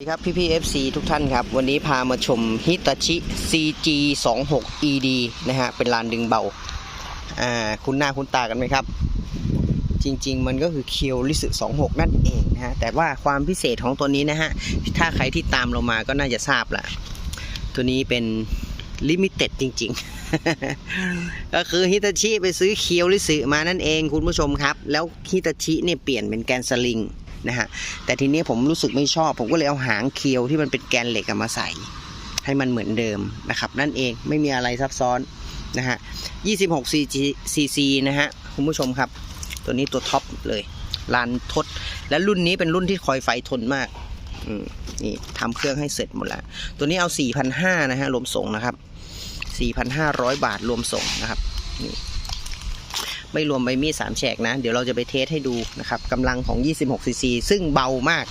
สวัสดีครับพี่พีเอฟซีทุกท่านครับ วันนี้พามาชมฮิตาชิ CG 2 6 ED นะฮะ เป็นลานดึงเบา อ่า คุณหน้าคุณตากันไหมครับ จริง ๆ มันก็คือเคียวลิสึ26 นั่นเองนะฮะ แต่ว่าความพิเศษของตัวนี้นะฮะ ถ้าใครที่ตามเรามาก็น่าจะทราบละตัวนี้เป็นลิมิเต็ดจริง ๆ ก็คือฮิตาชิไปซื้อเคียวลิสึมานั่นเองคุณผู้ชมครับ แล้วฮิตาชิเนี่ยเปลี่ยนเป็นแกนสลิง นะฮะแต่ทีนี้ผมรู้สึกไม่ชอบ ผมก็เลยเอาหางเคียวที่มันเป็นแกนเหล็กมาใส่ ให้มันเหมือนเดิมนะครับ นั่นเองไม่มีอะไรซับซ้อนนะฮะ26 cc นะฮะคุณผู้ชมครับ ตัวนี้ตัวท็อปเลยลานทด และรุ่นนี้เป็นรุ่นที่คอยไฟทนมากนี่ทำเครื่องให้เสร็จหมดแล้ว ตัวนี้เอา 4,500นะฮะรวมส่งนะครับ 4,500 บาทรวมส่งนะครับนี่ ไม่รวมใบมีดสามแฉกนะ เดี๋ยวเราจะไปเทสให้ดูนะครับกำลังของ 26 cc ซึ่งเบามาก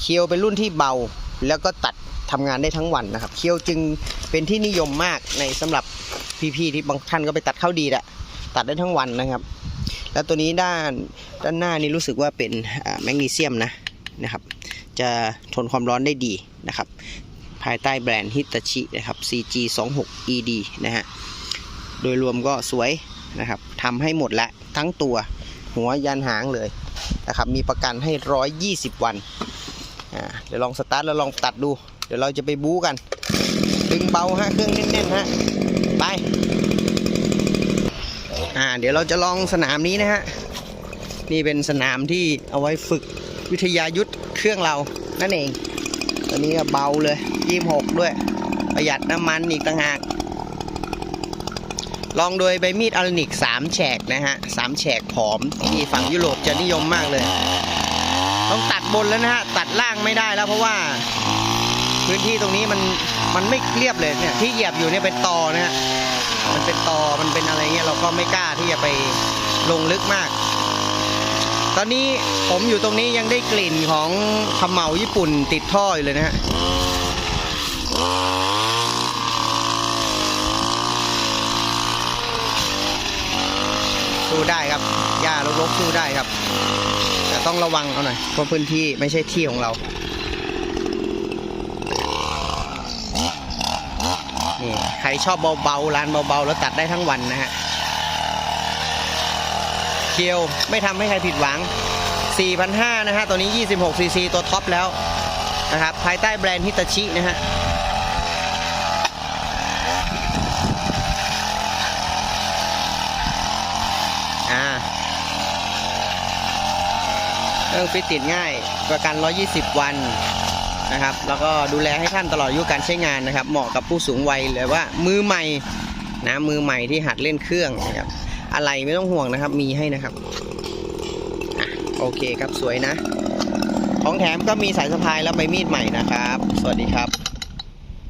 เคียวเป็นรุ่นที่เบาแล้วก็ตัดทำงานได้ทั้งวันนะครับ เคียวจึงเป็นที่นิยมมากในสำหรับพี่ๆที่บางท่านก็ไปตัดข้าวดีแหละตัดได้ทั้งวันนะครับ แล้วตัวนี้ด้านด้านหน้านี่รู้สึกว่าเป็นแมกนีเซียมนะนะครับ จะทนความร้อนได้ดีนะครับ ภายใต้แบรนด์ฮิตาชินะครับ CG 2 6 ED นะฮะ โดยรวมก็สวย นะครับทำให้หมดแล้วทั้งตัวหัวยันหางเลยนะครับมีประกันให้ 120 วันอ่าเดี๋ยวลองสตาร์ทแล้วลองตัดดู เดี๋ยวเราจะไปบู๊กัน ดึงเบาฮะเครื่องแน่นๆฮะไปอ่าเดี๋ยวเราจะลองสนามนี้นะฮะนี่เป็นสนามที่เอาไว้ฝึกวิทยายุทธเครื่องเรานั่นเองตัวนี้ก็เบาเลย 26 ด้วย ประหยัดน้ำมันอีกต่างหาก ลองโดยใบมีดอัลนิก 3 แฉกนะฮะสามแฉกผอมที่ฝั่งยุโรปจะนิยมมากเลย ต้องตัดบนแล้วนะฮะ ตัดล่างไม่ได้แล้วเพราะว่า พื้นที่ตรงนี้มันมันไม่เรียบเลยเนี่ยที่เหยียบอยู่เนี่ยเป็นตอนะฮะมันเป็นตอมันเป็นอะไรเงี้ยเราก็ไม่กล้าที่จะไปลงลึกมาก ตอนนี้ผมอยู่ตรงนี้ยังได้กลิ่นของขมเหลาญี่ปุ่นติดท่ออยู่เลยนะฮะ สู้ได้ครับหญ้ารกๆสู้ได้ครับ แต่ต้องระวังเอาหน่อยเพราะพื้นที่ไม่ใช่ที่ของเรา นี่ใครชอบเบาๆร้านเบาๆ แล้วตัดได้ทั้งวันนะฮะเคียวไม่ทำให้ใครผิดหวัง 4,500 นะฮะ ตัวนี้ 26ซีซีตัวท็อปแล้วนะครับ ภายใต้แบรนด์ฮิตาชินะฮะ อ่าเครื่องฟิตติดง่ายประกัน 120 วันนะครับ แล้วก็ดูแลให้ท่านตลอดอายุการใช้งานนะครับ เหมาะกับผู้สูงวัยหรือว่ามือใหม่นะมือใหม่ที่หัดเล่นเครื่องนะครับ อะไรไม่ต้องห่วงนะครับ มีให้นะครับอะโอเคครับสวยนะ ของแถมก็มีสายสะพายและใบมีดใหม่นะครับ สวัสดีครับ